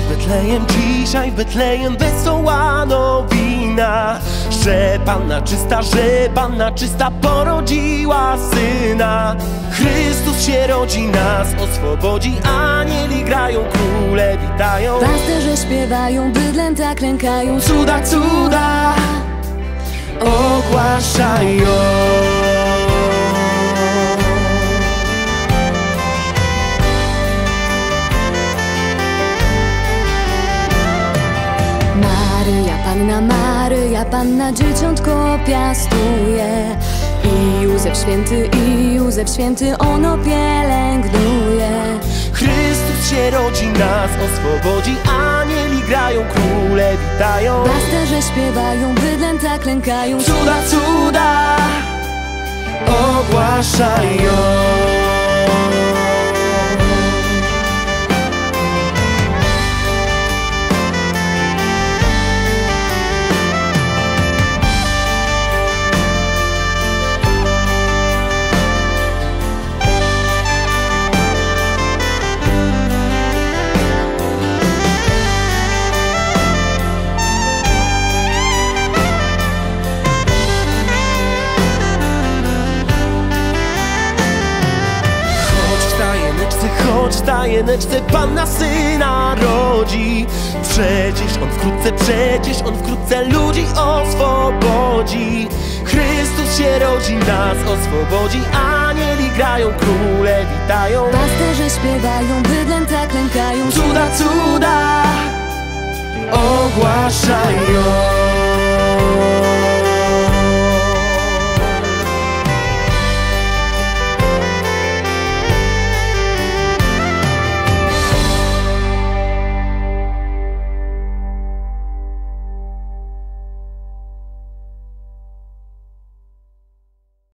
Betlejem dzisiaj, w Betlejem wesoła nowina Że Panna czysta, że Panna czysta porodziła Syna. Chrystus się rodzi, nas oswobodzi Anieli grają, króle witają. Pasterze śpiewają, bydlęta klękają Cuda, cuda ogłaszają Maryja, Panna Maryja, Panna dzieciątko piastuje. I Józef święty, i Józef święty ono pielęgnuje. Chrystus się rodzi, nas oswobodzi Anieli grają, króle witają. Pasterze śpiewają, bydlęta klękają Cuda, cuda ogłaszają choć tajemniczce Panna Syna rodzi. Przecież On wkrótce, przecież On wkrótce ludzi oswobodzi. Chrystus się rodzi, nas oswobodzi. Anieli grają, króle witają. Pasterze śpiewają, bydlęta klękają Cuda, cuda ogłaszają